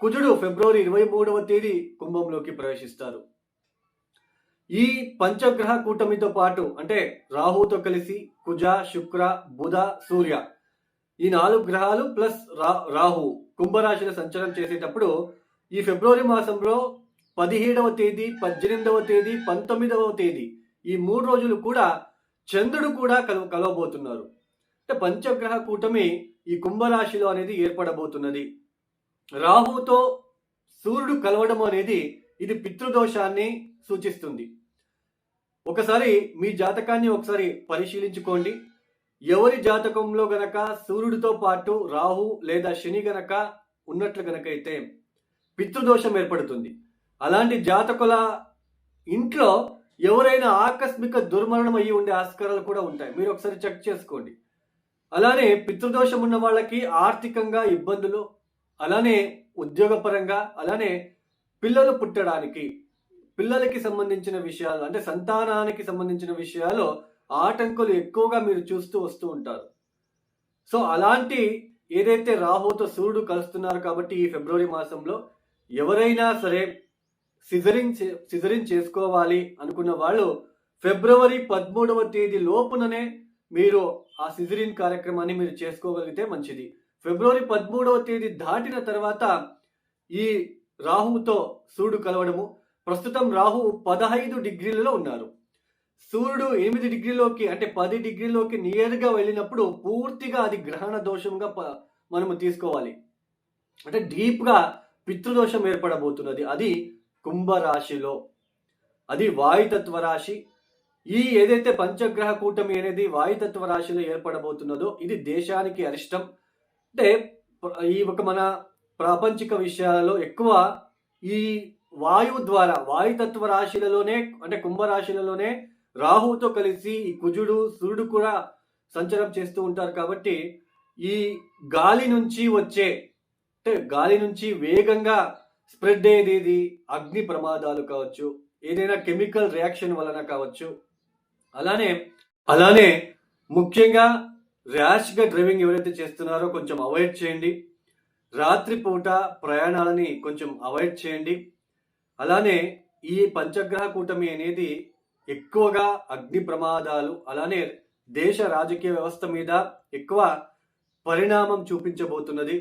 కుజుడు ఫిబ్రవరి ఇరవై మూడవ తేదీ కుంభంలోకి ప్రవేశిస్తారు. ఈ పంచగ్రహ కూటమితో పాటు అంటే రాహుతో కలిసి కుజ శుక్ర బుధ సూర్య ఈ నాలుగు గ్రహాలు ప్లస్ రా రాహు కుంభరాశిని సంచారం చేసేటప్పుడు ఈ ఫిబ్రవరి మాసంలో పదిహేడవ తేదీ పద్దెనిమిదవ తేదీ పంతొమ్మిదవ తేదీ ఈ మూడు రోజులు కూడా చంద్రుడు కూడా కలవ కలవబోతున్నారు. అంటే పంచగ్రహ కూటమి ఈ కుంభరాశిలో అనేది ఏర్పడబోతున్నది. రాహుతో సూర్యుడు కలవడం అనేది ఇది పితృదోషాన్ని సూచిస్తుంది. ఒకసారి మీ జాతకాన్ని ఒకసారి పరిశీలించుకోండి. ఎవరి జాతకంలో గనక సూర్యుడితో పాటు రాహు లేదా శని గనక ఉన్నట్లు గనకైతే పితృదోషం ఏర్పడుతుంది. అలాంటి జాతకుల ఇంట్లో ఎవరైనా ఆకస్మిక దుర్మరణం అయ్యి ఉండే ఆస్కారాలు కూడా ఉంటాయి. మీరు ఒకసారి చెక్ చేసుకోండి. అలానే పితృదోషం ఉన్న వాళ్ళకి ఆర్థికంగా ఇబ్బందులు అలానే ఉద్యోగపరంగా అలానే పిల్లలు పుట్టడానికి పిల్లలకి సంబంధించిన విషయాలు అంటే సంతానానికి సంబంధించిన విషయాలు ఆటంకులు ఎక్కువగా మీరు చూస్తూ వస్తూ ఉంటారు. సో అలాంటి ఏదైతే రాహుతో సూర్యుడు కలుస్తున్నారు కాబట్టి ఈ ఫిబ్రవరి మాసంలో ఎవరైనా సరే సిజరింగ్ సిజరింగ్ చేసుకోవాలి అనుకున్న వాళ్ళు ఫిబ్రవరి పదమూడవ తేదీ లోపుననే మీరు ఆ సిజరిన్ కార్యక్రమాన్ని మీరు చేసుకోగలిగితే మంచిది. ఫిబ్రవరి పదమూడవ తేదీ దాటిన తర్వాత ఈ రాహువుతో సూర్యుడు కలవడము. ప్రస్తుతం రాహు పదహైదు డిగ్రీలలో ఉన్నారు. సూర్యుడు ఎనిమిది డిగ్రీలోకి అంటే పది డిగ్రీలోకి నియర్గా వెళ్ళినప్పుడు పూర్తిగా అది గ్రహణ దోషంగా ప- మనము తీసుకోవాలి. అంటే డీప్గా పితృదోషం ఏర్పడబోతున్నది. అది కుంభరాశిలో. అది వాయుతత్వ రాశి. ఈ ఏదైతే పంచగ్రహ కూటమి అనేది వాయుతత్వ రాశిలో ఏర్పడబోతున్నదో ఇది దేశానికి అరిష్టం. అంటే ఈ ఒక మన ప్రాపంచిక విషయాలలో ఎక్కువ ఈ వాయువు ద్వారా వాయుతత్వ రాశిలలోనే అంటే కుంభరాశిలలోనే రాహుతో కలిసి ఈ కుజుడు సూర్యుడు కూడా సంచారం చేస్తూ ఉంటారు కాబట్టి ఈ గాలి నుంచి వచ్చే అంటే గాలి నుంచి వేగంగా స్ప్రెడ్ అయ్యేది ఏది అగ్ని ప్రమాదాలు కావచ్చు ఏదైనా కెమికల్ రియాక్షన్ వలన కావచ్చు. అలానే అలానే ముఖ్యంగా ర్యాష్గా డ్రైవింగ్ ఎవరైతే చేస్తున్నారో కొంచెం అవాయిడ్ చేయండి. రాత్రిపూట ప్రయాణాలని కొంచెం అవాయిడ్ చేయండి. అలానే ఈ పంచగ్రహ కూటమి అనేది ఎక్కువగా అగ్ని ప్రమాదాలు అలానే దేశ రాజకీయ వ్యవస్థ మీద ఎక్కువ పరిణామం చూపించబోతున్నది.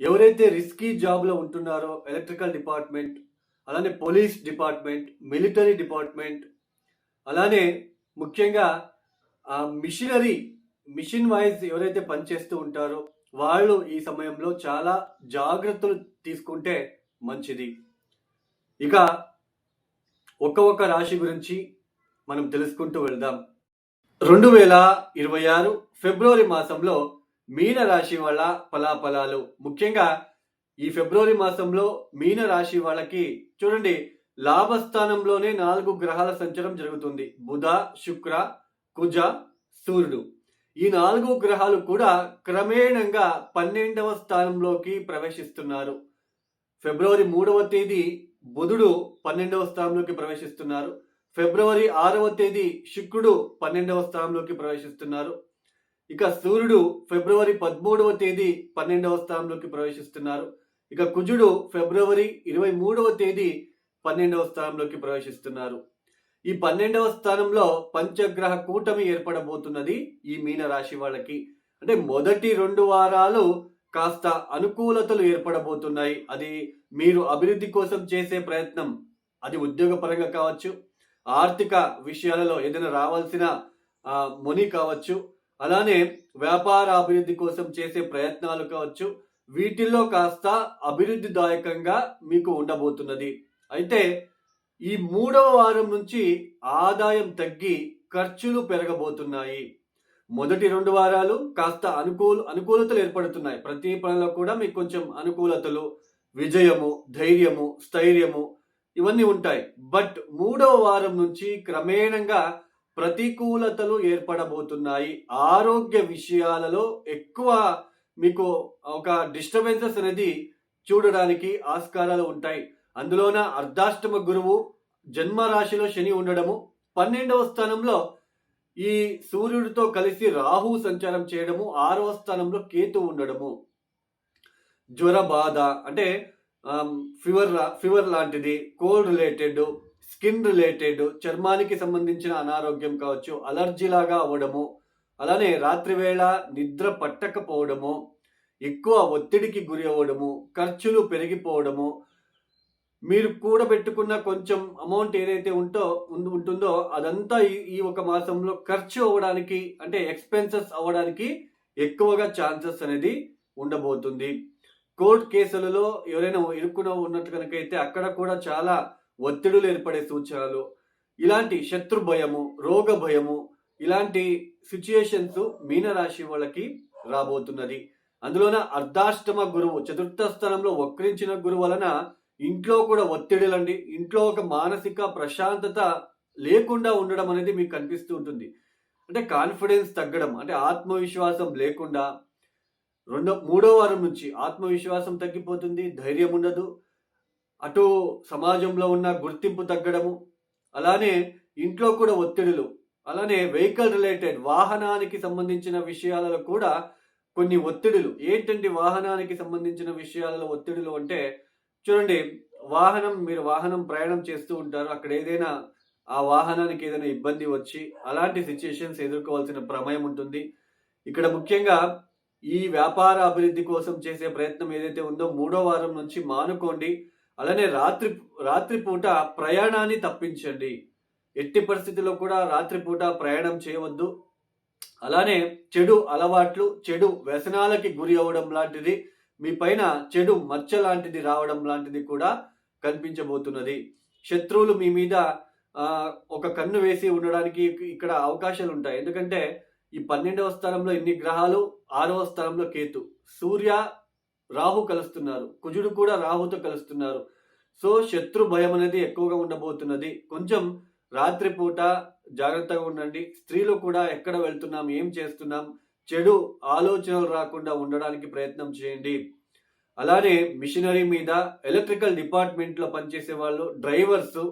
ఎవరైతే రిస్కీ జాబ్లో ఉంటున్నారో ఎలక్ట్రికల్ డిపార్ట్మెంట్ అలానే పోలీస్ డిపార్ట్మెంట్ మిలిటరీ డిపార్ట్మెంట్ అలానే ముఖ్యంగా మిషనరీ మిషన్ వైజ్ ఎవరైతే పనిచేస్తూ ఉంటారో వాళ్ళు ఈ సమయంలో చాలా జాగ్రత్తలు తీసుకుంటే మంచిది. ఇక ఒక్క ఒక్క రాశి గురించి మనం తెలుసుకుంటూ వెళ్దాం. రెండు వేల ఇరవై ఆరు ఫిబ్రవరి మాసంలో మీన రాశి వాళ్ళ ఫలాఫలాలు. ముఖ్యంగా ఈ ఫిబ్రవరి మాసంలో మీన రాశి వాళ్ళకి చూడండి లాభస్థానంలోనే నాలుగు గ్రహాల సంచారం జరుగుతుంది. బుధ శుక్ర కుజ సూర్యుడు. ఈ నాలుగు గ్రహాలు కూడా క్రమేణంగా పన్నెండవ స్థానంలోకి ప్రవేశిస్తున్నారు. ఫిబ్రవరి మూడవ తేదీ బుధుడు పన్నెండవ స్థానంలోకి ప్రవేశిస్తున్నారు. ఫిబ్రవరి ఆరవ తేదీ శుక్రుడు పన్నెండవ స్థానంలోకి ప్రవేశిస్తున్నారు. ఇక సూర్యుడు ఫిబ్రవరి పదమూడవ తేదీ పన్నెండవ స్థానంలోకి ప్రవేశిస్తున్నారు. ఇక కుజుడు ఫిబ్రవరి ఇరవై మూడవ తేదీ పన్నెండవ స్థానంలోకి ప్రవేశిస్తున్నారు. ఈ పన్నెండవ స్థానంలో పంచగ్రహ కూటమి ఏర్పడబోతున్నది ఈ మీన రాశి వాళ్ళకి. అంటే మొదటి రెండు వారాలు కాస్త అనుకూలతలు ఏర్పడబోతున్నాయి. అది మీరు అభివృద్ధి కోసం చేసే ప్రయత్నం. అది ఉద్యోగపరంగా కావచ్చు ఆర్థిక విషయాలలో ఏదైనా రావాల్సిన ముని కావచ్చు అలానే వ్యాపార అభివృద్ధి కోసం చేసే ప్రయత్నాలు కావచ్చు వీటిల్లో కాస్త అభివృద్ధిదాయకంగా మీకు ఉండబోతున్నది. అయితే ఈ మూడవ వారం నుంచి ఆదాయం తగ్గి ఖర్చులు పెరగబోతున్నాయి. మొదటి రెండు వారాలు కాస్త అనుకూల అనుకూలతలు ఏర్పడుతున్నాయి. ప్రతి పనిలో కూడా మీకు కొంచెం అనుకూలతలు విజయము ధైర్యము స్థైర్యము ఇవన్నీ ఉంటాయి. బట్ మూడవ వారం నుంచి క్రమేణంగా ప్రతికూలతలు ఏర్పడబోతున్నాయి. ఆరోగ్య విషయాలలో ఎక్కువ మీకు ఒక డిస్టర్బెన్సెస్ అనేది చూడడానికి ఆస్కారాలు ఉంటాయి. అందులోన అర్ధాష్టమ గురువు జన్మ రాశిలో శని ఉండడము. పన్నెండవ స్థానంలో ఈ సూర్యుడితో కలిసి రాహు సంచారం చేయడము. ఆరవ స్థానంలో కేతు ఉండడము. జ్వర బాధ అంటే ఫీవర్ ఫీవర్ లాంటిది కోల్డ్ రిలేటెడ్ స్కిన్ రిలేటెడ్ చర్మానికి సంబంధించిన అనారోగ్యం కావచ్చు అలర్జీ లాగా అవ్వడము. అలానే రాత్రివేళ నిద్ర పట్టకపోవడము. ఎక్కువ ఒత్తిడికి గురి అవ్వడము. ఖర్చులు పెరిగిపోవడము. మీరు కూడబెట్టుకున్న కొంచెం అమౌంట్ ఏదైతే ఉంటో ఉంటుందో అదంతా ఈ ఈ ఒక మాసంలో ఖర్చు అవ్వడానికి అంటే ఎక్స్పెన్సెస్ అవ్వడానికి ఎక్కువగా ఛాన్సెస్ అనేది ఉండబోతుంది. కోర్టు కేసులలో ఎవరైనా ఇరుక్కున ఉన్నట్టు కనుకైతే అక్కడ కూడా చాలా ఒత్తిడులు ఏర్పడే సూచనలు. ఇలాంటి శత్రు భయము రోగ భయము ఇలాంటి సిచ్యుయేషన్స్ మీనరాశి వాళ్ళకి రాబోతున్నది. అందులోన అర్ధాష్టమ గురువు చతుర్థ స్థానంలో వక్రించిన గురువు వలన ఇంట్లో కూడా ఒత్తిడిలండి. ఇంట్లో ఒక మానసిక ప్రశాంతత లేకుండా ఉండడం అనేది మీకు కనిపిస్తూ ఉంటుంది. అంటే కాన్ఫిడెన్స్ తగ్గడం అంటే ఆత్మవిశ్వాసం లేకుండా రెండో మూడో వారం నుంచి ఆత్మవిశ్వాసం తగ్గిపోతుంది ధైర్యం ఉండదు. అటు సమాజంలో ఉన్న గుర్తింపు తగ్గడము అలానే ఇంట్లో కూడా ఒత్తిడులు అలానే వెహికల్ రిలేటెడ్ వాహనానికి సంబంధించిన విషయాలలో కూడా కొన్ని ఒత్తిడులు. ఏంటంటే వాహనానికి సంబంధించిన విషయాలలో ఒత్తిడులు అంటే చూడండి వాహనం మీరు వాహనం ప్రయాణం చేస్తూ ఉంటారు అక్కడ ఏదైనా ఆ వాహనానికి ఏదైనా ఇబ్బంది వచ్చి అలాంటి సిచ్యుయేషన్స్ ఎదుర్కోవాల్సిన ప్రమేయం ఉంటుంది. ఇక్కడ ముఖ్యంగా ఈ వ్యాపార అభివృద్ధి కోసం చేసే ప్రయత్నం ఏదైతే ఉందో మూడో వారం నుంచి మానుకోండి. అలానే రాత్రి రాత్రిపూట ప్రయాణాన్ని తప్పించండి. ఎట్టి పరిస్థితుల్లో కూడా రాత్రిపూట ప్రయాణం చేయవద్దు. అలానే చెడు అలవాట్లు చెడు వ్యసనాలకి గురి అవ్వడం లాంటిది మీ పైన చెడు మచ్చ లాంటిది రావడం లాంటిది కూడా కనిపించబోతున్నది. శత్రువులు మీ మీద ఒక కన్ను వేసి ఉండడానికి ఇక్కడ అవకాశాలు ఉంటాయి. ఎందుకంటే ఈ పన్నెండవ స్థానంలో ఇన్ని గ్రహాలు ఆరవ స్థానంలో కేతు. సూర్య రాహు కలుస్తున్నారు. కుజుడు కూడా రాహుతో కలుస్తున్నారు. సో శత్రు భయం అనేది ఎక్కువగా ఉండబోతున్నది. కొంచెం రాత్రిపూట జాగ్రత్తగా ఉండండి. స్త్రీలు కూడా ఎక్కడ వెళ్తున్నాం ఏం చేస్తున్నాం చెడు ఆలోచనలు రాకుండా ఉండడానికి ప్రయత్నం చేయండి. అలానే మిషనరీ మీద ఎలక్ట్రికల్ డిపార్ట్మెంట్లో పనిచేసే వాళ్ళు డ్రైవర్స్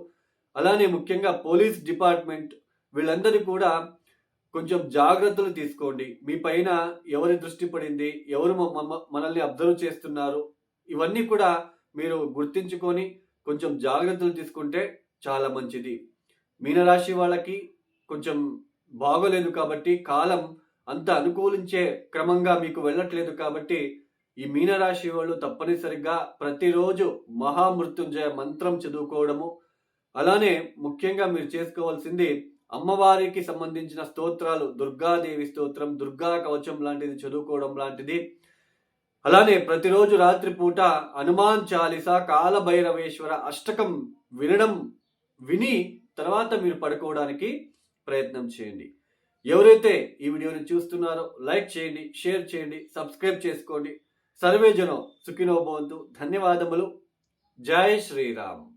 అలానే ముఖ్యంగా పోలీస్ డిపార్ట్మెంట్ వీళ్ళందరూ కూడా కొంచెం జాగ్రత్తలు తీసుకోండి. మీ పైన ఎవరి దృష్టి పడింది ఎవరు మనల్ని అబ్జర్వ్ చేస్తున్నారు ఇవన్నీ కూడా మీరు గుర్తించుకొని కొంచెం జాగ్రత్తలు తీసుకుంటే చాలా మంచిది. మీనరాశి వాళ్ళకి కొంచెం బాగోలేదు కాబట్టి కాలం అంత అనుకూలించే క్రమంగా మీకు వెళ్ళట్లేదు కాబట్టి ఈ మీనరాశి వాళ్ళు తప్పనిసరిగా ప్రతిరోజు మహామృత్యుంజయ మంత్రం చదువుకోవడము. అలానే ముఖ్యంగా మీరు చేసుకోవాల్సింది అమ్మవారికి సంబంధించిన స్తోత్రాలు. దుర్గాదేవి స్తోత్రం దుర్గా కవచం లాంటిది చదువుకోవడం లాంటిది. అలానే ప్రతిరోజు రాత్రిపూట హనుమాన్ చాలీస కాలభైరవేశ్వర అష్టకం వినడం విని తర్వాత మీరు పడుకోవడానికి ప్రయత్నం చేయండి. ఎవరైతే ఈ వీడియోని చూస్తున్నారో లైక్ చేయండి షేర్ చేయండి సబ్స్క్రైబ్ చేసుకోండి. సర్వేజనం సుఖినోభవంతు ధన్యవాదములు. జై శ్రీరామ్.